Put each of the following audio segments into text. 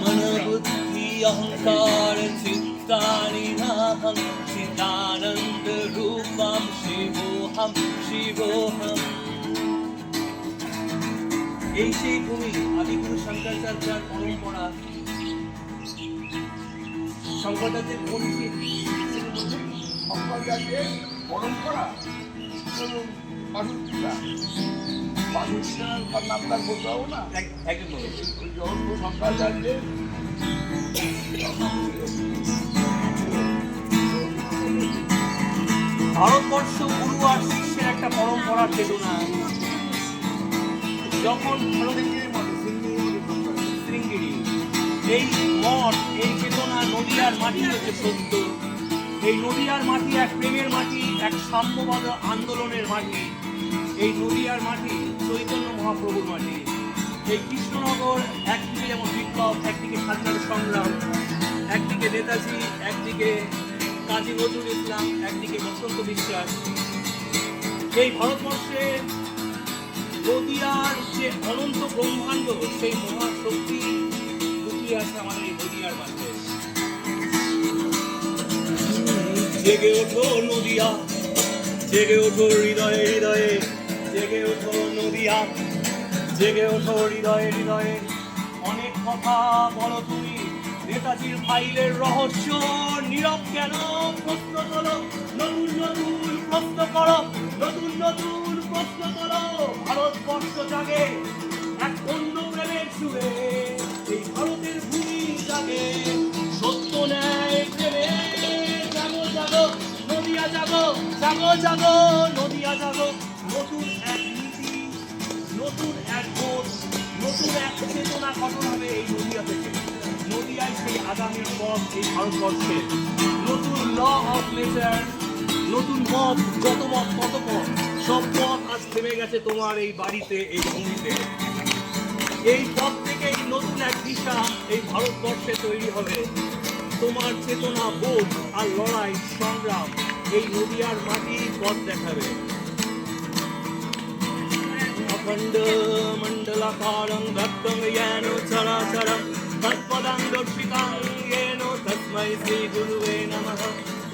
মন বুদ্ধি অহংকার চিত্তানি নাহম চিদানন্দ রূপম শিবোহম শিবোহম। এই সেই ভূমি আদিগুরু শঙ্করাচার্যার পরম্পরা। শঙ্করাচার্যের পরিচয় শঙ্করাচার্যের পরম্পরা না। ওই ভারতবর্ষ গুরু আর শিষ্যের একটা পরম্পরা যখন সিঙ্গিরি মঠে শঙ্করাচার্য। শৃঙ্গিরি, এই মঠ, এই চেতনা নদিয়ার মাটি হচ্ছে সত্য এই নদিয়ার মাটি এক প্রেমের মাটি, এক সাম্যবাদ আন্দোলনের মাটি এই নদিয়ার মাটি চৈতন্য মহাপ্রভুর মাটি এই কৃষ্ণনগর, একদিকে যেমন বিপ্লব, একদিকে স্বাধীনতা সংগ্রাম, একদিকে নেতাজি, একদিকে কাজী নজরুল ইসলাম, একদিকে বসন্ত বিশ্বাস। এই ভারতবর্ষে নদিয়ার যে অনন্ত ব্রহ্মাণ্ড, সেই মহাশক্তি লুকিয়ে আছে আমাদের এই নদিয়ার মাঝে জেগে ওঠো নদিয়া, জেগে ওঠো হৃদয়ে হৃদয়ে। জেগে ওঠো নদিয়া, জেগে ওঠো হৃদয়ে হৃদয়ে। অনেক কথা বলো তুমি, নেতাজির ফাইলের রহস্য নীরব কেন? প্রশ্ন করো নতুন নতুন প্রশ্ন করো, নতুন নতুন প্রশ্ন করো ভারতবর্ষ জাগে, এক অন্য প্রেমের সুরে। এই ভারতের ভূমি জাগে, সত্য ন্যায় প্রেমে জাগো জাগো, নদিয়া জাগো জাগো জাগো, নদিয়া জাগো। নতুন এক নীতি, নতুন এক বোধ নতুন এক চেতনা গঠন হবে এই নদিয়া থেকে। নদিয়ায় সেই আগামীর পথ এই ভারতবর্ষে। নতুন ল অফ নেচার নতুন মত যত মত তত পথ। সব পথ আজ থেমে গেছে তোমার এই বাড়িতে, এই ভূমিতে। এই পথ থেকে এই নতুন এক দিশা এই ভারতবর্ষে তৈরি হবে। তোমার চেতনা বোধ আর লড়াই, সংগ্রাম এই নদিয়ার মাটি পথ দেখাবে। अखण्ड मण्डलाकारं भक्तं येन चराचरं तत्पदं दर्शितं येन तस्मै श्रीगुरुवे नमः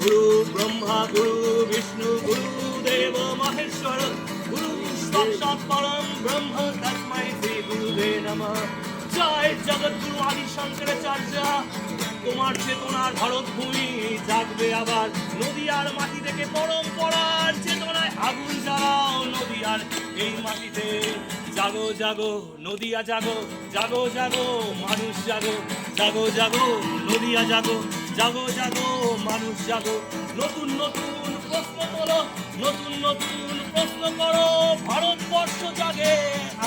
गुरु ब्रह्मा गुरु विष्णु गुरुदेव महेश्वर गुरु साक्षात् परं ब्रह्म तस्मै श्रीगुरुवे नमः জয় জগৎগুরু আদি শঙ্করাচার্য তোমার চেতনার ভারত ভূমি জাগবে আবার নদিয়ার মাটি থেকে পরম্পরার এই মাটিতে। জাগো জাগো, নদিয়া জাগো জাগো জাগো, মানুষ জাগো জাগো জাগো, নদিয়া জাগো জাগো জাগো, মানুষ জাগো। নতুন নতুন প্রশ্ন করো নতুন নতুন প্রশ্ন করো। ভারতবর্ষ জাগে,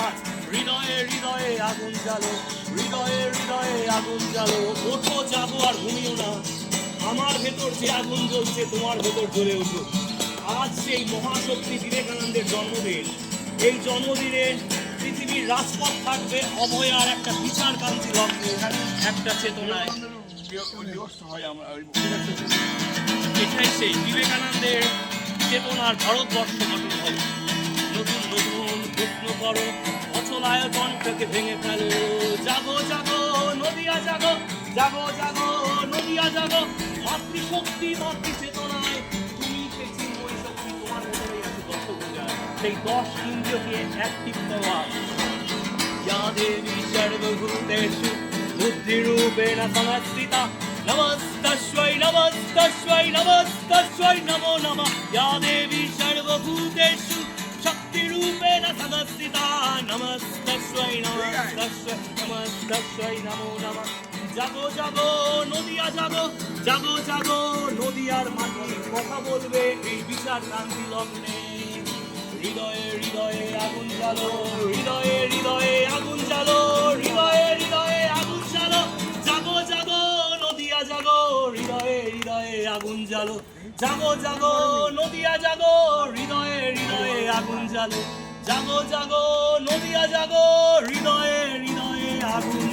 আজ হৃদয়ে হৃদয়ে আগুন জ্বালো, হৃদয়ে হৃদয়ে আগুন জ্বালো। ওঠো যাব আর ঘুমিও না। আমার ভেতর যে আগুন জ্বলছে, তোমার ভেতর জ্বলে উঠুক আজ সেই মহাশক্তি বিবেকানন্দের জন্মদিন। এই জন্মদিনে পৃথিবীর রাজপথ থাকবে অভয়ার একটা বিচার কান্তি লগ্নে। একটা চেতনায়। এটাই সেই বিবেকানন্দের চেতনার ভারতবর্ষ গঠন হবে। নতুন নতুন প্রশ্ন করো আয়োজনটাকে ভেঙে ফেলো। জাগো জাগো, নদিয়া জাগো জাগো জাগো, নদিয়া জাগো। মাতৃশক্তি মাতৃ সেই দশ ইন্দ্রিয়কে অ্যাক্টিভ করা या देवी सर्वभूतेषु बुद्धिरूपेण संस्थिता नमस्तस्यै नमस्तस्यै नमस्तस्यै नमो नमः या देवी सर्वभूतेषु शक्तिरूपेण संस्थिता नमस्तस्यै नमस्तस्यै नमस्तस्यै नमो नमः জাগো জাগো নদিয়া জাগো জাগো জাগো নদিয়ার মাটি কথা বলবে এই বিচার ক্রান্তি লগ্নে হৃদয়ে হৃদয়ে আগুন জ্বালো, হৃদয়ে হৃদয়ে আগুন জ্বালো, হৃদয়ে হৃদয়ে আগুন জ্বালো। জাগো জাগো, নদিয়া জাগো, হৃদয়ে হৃদয়ে আগুন জ্বালো। জাগো জাগো, নদিয়া জাগো, হৃদয়ে হৃদয়ে আগুন জ্বালো। হৃদয়ে হৃদয়ে আগুন